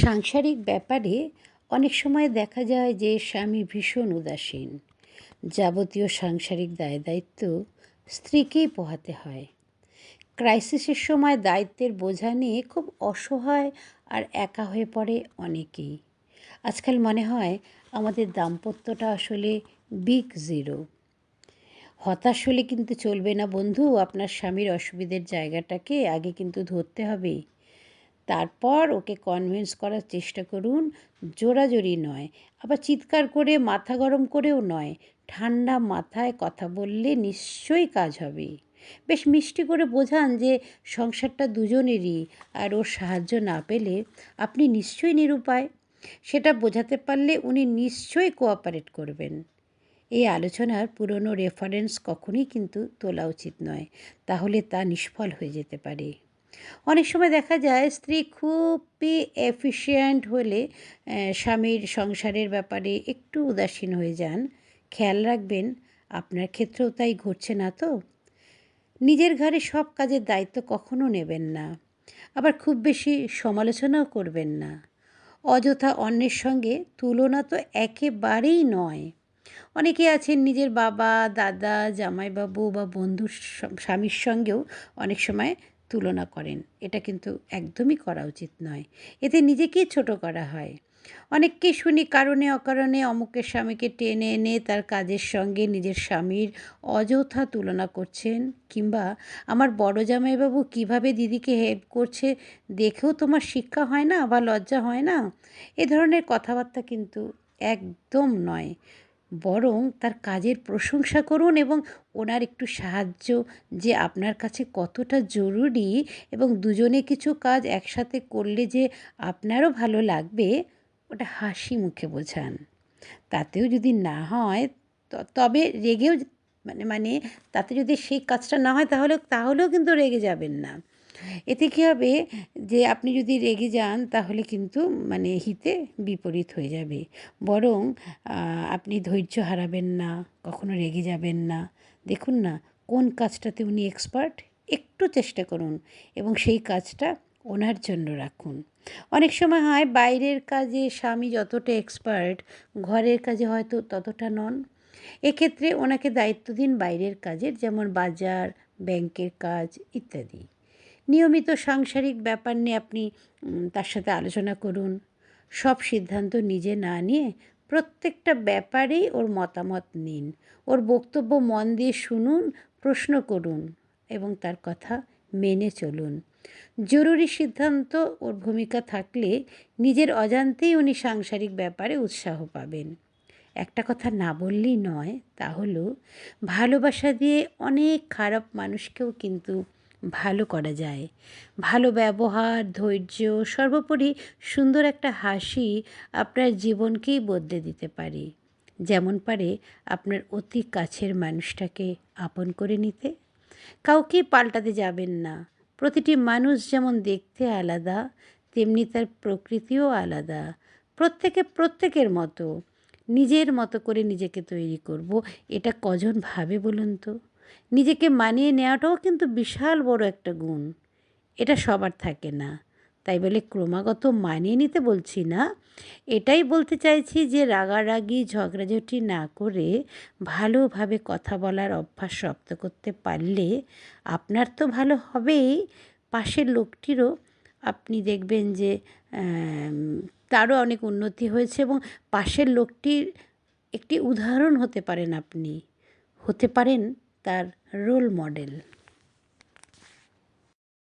সাংসারিক ব্যাপারে অনেক সময় দেখা যায় যে স্বামী ভীষণ উদাসীন। যাবতীয় সাংসারিক দায় দায়িত্ব স্ত্রীকেই পোহাতে হয়। ক্রাইসিসের সময় দায়িত্বের বোঝা নিয়ে খুব অসহায় আর একা হয়ে পড়ে অনেকেই। আজকাল মনে হয় আমাদের দাম্পত্যটা আসলে বিগ জিরো হতাশ হলে কিন্তু চলবে না বন্ধু, আপনার স্বামীর অসুবিধের জায়গাটাকে আগে কিন্তু ধরতে হবে। তারপর ওকে কনভিন্স করার চেষ্টা করুন, জোরাজোরি নয়। আবার চিৎকার করে, মাথা গরম করেও নয়। ঠান্ডা মাথায় কথা বললে নিশ্চয়ই কাজ হবে। বেশ মিষ্টি করে বোঝান যে সংসারটা দুজনেরই, আর ওর সাহায্য না পেলে আপনি নিশ্চয়ই নিরুপায়। সেটা বোঝাতে পারলে উনি নিশ্চয়ই কোঅপারেট করবেন। এই আলোচনার পুরনো রেফারেন্স কখনোই কিন্তু তোলা উচিত নয়। তাহলে তা নিষ্ফল হয়ে যেতে পারে। অনেক সময় দেখা যায় স্ত্রী খুবই এফিশিয়েন্ট হলে স্বামীর সংসারের ব্যাপারে একটু উদাসীন হয়ে যান। খেয়াল রাখবেন, আপনার ক্ষেত্রেও তাই ঘটছে না তো? নিজের ঘরে সব কাজের দায়িত্ব কখনো নেবেন না। আবার খুব বেশি সমালোচনাও করবেন না। অযথা অন্যের সঙ্গে তুলনা তো একেবারেই নয়। অনেকে আছেন নিজের বাবা, দাদা, জামাইবাবু বা বন্ধুর স্বামীর সঙ্গেও অনেক সময় তুলনা করেন। এটা কিন্তু একদমই করা উচিত নয়। এতে নিজেকেই ছোট করা হয়। অনেককে শুনি কারণে অকারণে অমুকের স্বামীকে টেনে এনে তার কাজের সঙ্গে নিজের স্বামীর অযথা তুলনা করছেন কিংবা আমার বড় জামাইবাবু কীভাবে দিদিকে হেল্প করছে দেখেও তোমার শিক্ষা হয় না বা লজ্জা হয় না? এ ধরনের কথাবার্তা কিন্তু একদম নয়। বরং তার কাজের প্রশংসা করুন এবং ওনার একটু সাহায্য যে আপনার কাছে কতটা জরুরি এবং দুজনে কিছু কাজ একসাথে করলে যে আপনারও ভালো লাগবে, ওটা হাসি মুখে বোঝান। তাতেও যদি না হয় তবে রেগেও মানে মানে তাতে যদি সেই কাজটা না হয় তাহলে তাহলেও কিন্তু রেগে যাবেন না। এতে কী হবে যে আপনি যদি রেগে যান, তাহলে কিন্তু মানে হিতে বিপরীত হয়ে যাবে। বরং আপনি ধৈর্য হারাবেন না, কখনো রেগে যাবেন না। দেখুন না, কোন কাজটাতে উনি এক্সপার্ট, একটু চেষ্টা করুন এবং সেই কাজটা ওনার জন্য রাখুন। অনেক সময় হয়, বাইরের কাজে স্বামী যতটা এক্সপার্ট, ঘরের কাজে হয়তো ততটা নন। এক্ষেত্রে ওনাকে দায়িত্ব দিন বাইরের কাজের, যেমন বাজার, ব্যাংকের কাজ ইত্যাদি। নিয়মিত সাংসারিক ব্যাপার নিয়ে আপনি তার সাথে আলোচনা করুন। সব সিদ্ধান্ত নিজে না নিয়ে প্রত্যেকটা ব্যাপারেই ওর মতামত নিন। ওর বক্তব্য মন দিয়ে শুনুন, প্রশ্ন করুন এবং তার কথা মেনে চলুন। জরুরি সিদ্ধান্ত ওর ভূমিকা থাকলে নিজের অজান্তেই উনি সাংসারিক ব্যাপারে উৎসাহ পাবেন। একটা কথা না বললেই নয়, তা হলো ভালোবাসা দিয়ে অনেক খারাপ মানুষকেও কিন্তু ভালো করা যায়। ভালো ব্যবহার, ধৈর্য, সর্বোপরি সুন্দর একটা হাসি আপনার জীবনকেই বদলে দিতে পারে। যেমন পারে আপনার অতি কাছের মানুষটাকে আপন করে নিতে। কাউকে পাল্টাতে যাবেন না। প্রতিটি মানুষ যেমন দেখতে আলাদা, তেমনি তার প্রকৃতিও আলাদা। প্রত্যেকে প্রত্যেকের মতো। নিজের মতো করে নিজেকে তৈরি করব। এটা কজন ভাবে বলুন তো? নিজেকে মানিয়ে নেওয়াটাও কিন্তু বিশাল বড় একটা গুণ। এটা সবার থাকে না। তাই বলে ক্রমাগত মানিয়ে নিতে বলছি না। এটাই বলতে চাইছি যে রাগারাগি, ঝগড়াঝটি না করে ভালোভাবে কথা বলার অভ্যাস রপ্ত করতে পারলে আপনার তো ভালো হবেই। পাশের লোকটিরও আপনি দেখবেন যে তারও অনেক উন্নতি হয়েছে এবং পাশের লোকটির একটি উদাহরণ হতে পারেন আপনি। হতে পারেন তার রোল মডেল